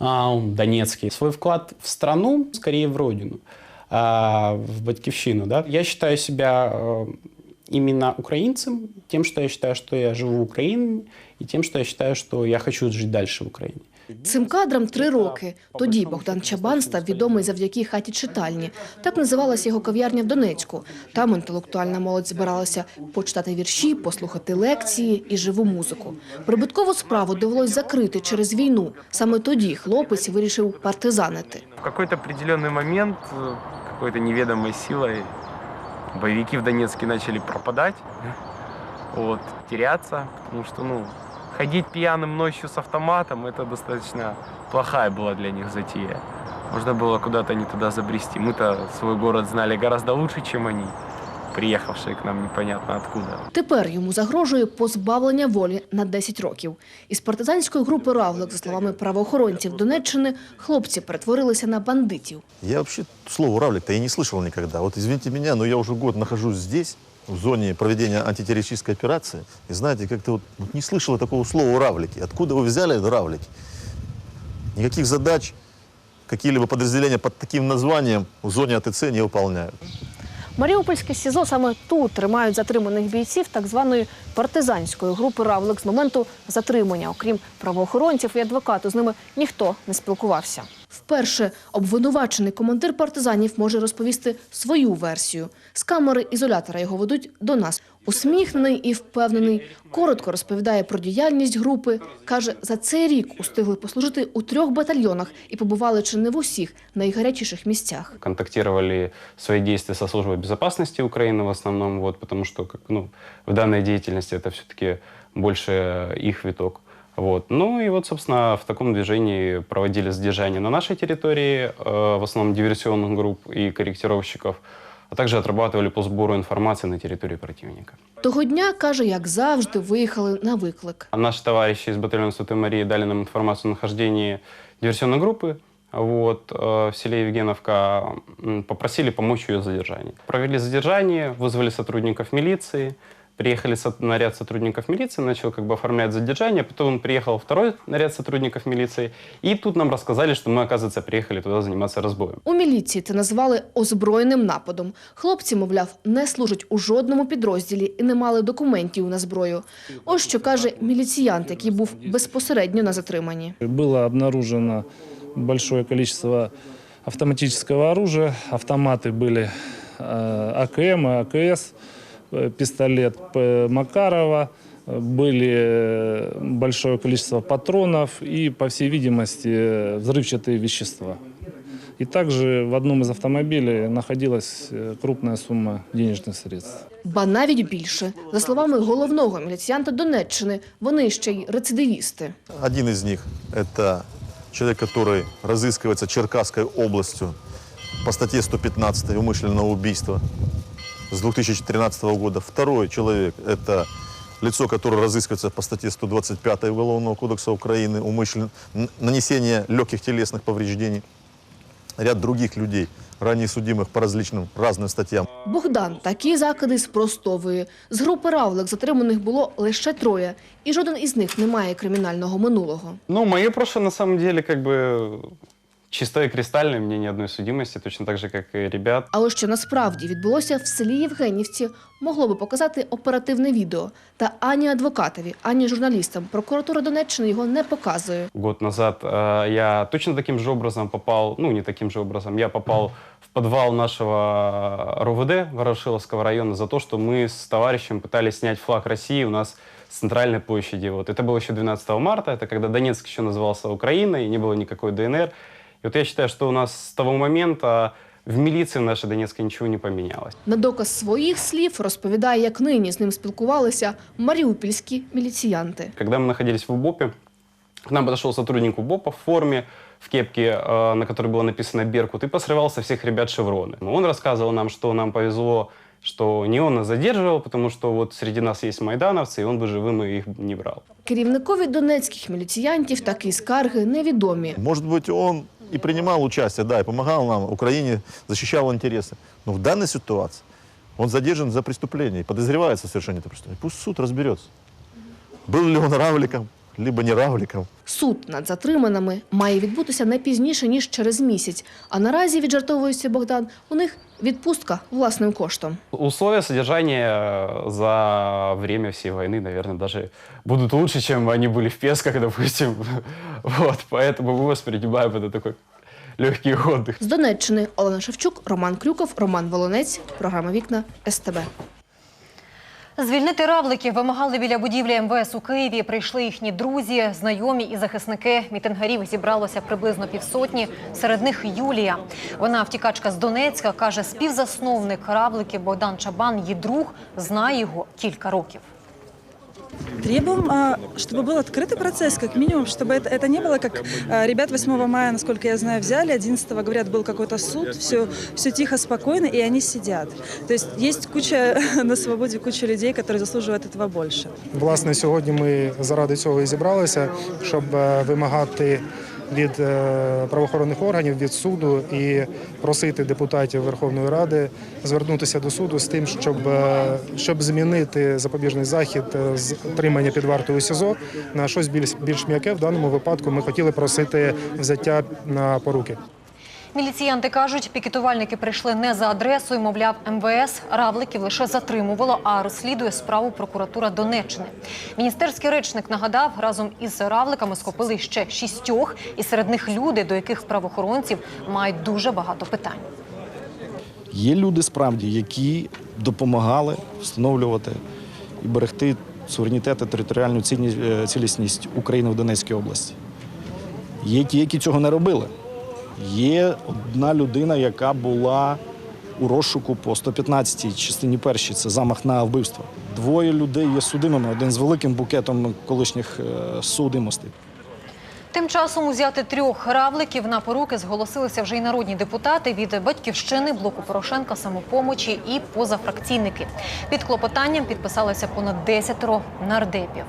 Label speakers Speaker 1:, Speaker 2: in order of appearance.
Speaker 1: а, Донецкий. Свой вклад в страну, скорее в родину, а, в батькивщину. Да? Я считаю себя э, именно украинцем, тем, что я считаю, что я живу в Украине, и тем, что я считаю, что я хочу жить дальше в Украине.
Speaker 2: Цим кадрам три роки. Тоді Богдан Чабан став відомий завдяки хаті читальні. Так називалася його кав'ярня в Донецьку. Там інтелектуальна молодь збиралася почитати вірші, послухати лекції і живу музику. Прибуткову справу довелось закрити через війну. Саме тоді хлопець вирішив партизанити.
Speaker 3: В какой-то определенный момент э, какой-то неведомой силой боевики в Донецке начали пропадать, вот, теряться, потому что, ну, ходить пьяным ночью с автоматом, это достаточно плохая была для них затея. Можно было куда-то не туда забрести. Мы-то свой город знали гораздо лучше, чем они, приехавшие к нам непонятно откуда.
Speaker 2: Тепер йому загрожує позбавлення волі на 10 років. Із партизанської групи «Равлик», за словами правоохоронців Донеччини, хлопці перетворилися на бандитів.
Speaker 4: Я вообще слово «равлик»-то и не слышал никогда. Вот извините меня, но я уже год нахожусь здесь, в зоне проведения антитеррористической операции. И знаете, как-то вот, вот не слышал я такого слова «равлики». Откуда вы взяли это «равлики»? Никаких задач какие-либо подразделения под таким названием в зоне АТЦ не выполняют.
Speaker 2: Маріупольське СІЗО саме тут тримають затриманих бійців так званої партизанської групи «Равлик» з моменту затримання. Окрім правоохоронців і адвокату, з ними ніхто не спілкувався. Вперше обвинувачений командир партизанів може розповісти свою версію. З камери ізолятора його ведуть до нас. Усміхнений і впевнений, коротко розповідає про діяльність групи. Каже, за цей рік устигли послужити у трьох батальйонах і побували чи не в усіх найгарячіших місцях.
Speaker 1: контактировали свои действия со службой безопасности Украины в основном, вот, потому что как, ну, в данной деятельности это все-таки больше их виток. Вот. Ну и вот, собственно, в таком движении проводили задержания на нашей территории, э, в основном диверсионных групп и корректировщиков, а также отрабатывали по сбору информации на территории противника.
Speaker 2: Того дня, каже, як завжди, виїхали на виклик.
Speaker 1: А Наши товарищи из батальона Святой Марии дали нам информацию о нахождении диверсионной группы вот, э, в селе Евгеновка, м, попросили помочь ее задержании. Провели задержание, вызвали сотрудников милиции, приехали со- наряд сотрудников милиции, начал как бы оформлять задержание, потом приехал второй наряд сотрудников милиции, и тут нам рассказали, что мы, оказывается, приехали туда заниматься разбоем.
Speaker 2: У міліції це назвали озброєним нападом. Хлопці, мовляв, не служать у жодному підрозділі і не мали документів на зброю. Ось що каже міліціянт, який був безпосередньо на затриманні.
Speaker 5: Было обнаружено большое количество автоматического оружия. Автоматы были э, АКМ и АКС, э, пистолет П. Макарова, э, были э, большое количество патронов и, по всей видимости, э, взрывчатые вещества. И также в одном из автомобилей находилась э, крупная сумма денежных средств.
Speaker 2: Ба навіть більше. За словами головного міліціянта Донеччини, вони ще й рецидивісти.
Speaker 4: Один из них – это человек, который разыскивается Черкасской областью по статье 115 «Умышленное убийство» с 2013 года. Второй человек – это лицо, которое разыскивается по статье 125 Уголовного кодекса Украины «Умышлен... н- нанесение легких телесных повреждений». Ряд других людей, ранее судимых по различным разным статьям.
Speaker 2: Богдан такі закиди спростовує. З групи «Равлик» затриманих було лише троє, і жоден із них не має кримінального минулого.
Speaker 1: Ну, мое прошлое, на самом деле, как бы чистое и кристальное, мне ни одной судимости, точно так же, как и ребят.
Speaker 2: Але що насправді відбулося в селі Євгенівці, могло би показати оперативне відео. Та ані адвокатові, ані журналістам прокуратура Донеччини його не показує.
Speaker 1: Год назад э, я точно таким же образом попал, ну не таким же образом, я попал в подвал нашего РУВД Ворошиловского района за то, что мы с товарищем пытались снять флаг России у нас с центральной площади. Вот. Это было еще 12 марта, это когда Донецк еще назывался Украиной, и не было никакой ДНР. И вот я считаю, что у нас с того момента в милиции в нашей Донецкой ничего не поменялось.
Speaker 2: На доказ своїх слів розповідає, як нині з ним спілкувалися маріупольські міліціянти.
Speaker 1: Когда мы находились в УБОПе, к нам подошел сотрудник УБОПа в форме, в кепке, э, на которой было написано «Беркут», и посрывал со всех ребят шевроны. Он рассказывал нам, что нам повезло, что не он нас задерживал, потому что вот среди нас есть майдановцы, и он бы живым их не брал.
Speaker 2: Керівникові донецьких міліціянтів такі скарги невідомі.
Speaker 4: Может быть, он и принимал участие, да, и помогал нам, Украине, защищал интересы. Но в данной ситуации он задержан за преступление и подозревается в совершении этого преступления. Пусть суд разберется. Был ли он равликом, либо не равликом.
Speaker 2: Суд над затриманими має відбутися не пізніше ніж через місяць. А наразі віджартовується Богдан. У них відпустка власним коштом.
Speaker 1: Условия содержания э, за время всей войны, наверное, даже будут лучше, чем они были в Песках, допустим. Вот, поэтому мы воспринимаем это такой легкий отдых.
Speaker 2: З Донеччини Олена Шевчук, Роман Крюков, Роман Волонець. Програма Вікна СТБ.
Speaker 6: Звільнити равликів вимагали біля будівлі МВС у Києві. Прийшли їхні друзі, знайомі і захисники. Мітингарів зібралося приблизно півсотні. Серед них Юлія. Вона втікачка з Донецька. каже, співзасновник равликів Богдан Чабан, її друг, знає його кілька років.
Speaker 7: Требуем, а, чтобы был открытый процесс, как минимум, чтобы это, это не было как а, ребят 8 мая, насколько я знаю, взяли, 11 говорят, был какой-то суд, все, все тихо, спокойно, и они сидят. То есть есть куча на свободе, куча людей, которые заслуживают этого больше.
Speaker 8: Власне, сьогодні ми заради цього і зібралися, щоб е, вимагати від е, правоохоронних органів, від суду і просити депутатів Верховної Ради звернутися до суду з тим, щоб, е, щоб змінити запобіжний захід е, з тримання під вартою СІЗО на щось більш більш м'яке. В даному випадку ми хотіли просити взяття на поруки.
Speaker 6: Міліціянти кажуть, пікетувальники прийшли не за адресою, мовляв, МВС равликів лише затримувало, а розслідує справу прокуратура Донеччини. Міністерський речник нагадав, разом із равликами схопили ще шістьох, і серед них люди, до яких правоохоронців мають дуже багато питань.
Speaker 9: Є люди справді, які допомагали встановлювати і берегти суверенітет та територіальну е, цілісність України в Донецькій області. Є ті, які цього не робили. Є одна людина, яка була у розшуку по 115 частині першій. Це замах на вбивство. Двоє людей є судимими, один з великим букетом колишніх е, судимостей.
Speaker 6: Тим часом узяти трьох равликів на поруки зголосилися вже й народні депутати від батьківщини, блоку Порошенка, самопомочі і позафракційники. Під клопотанням підписалися понад десятеро нардепів.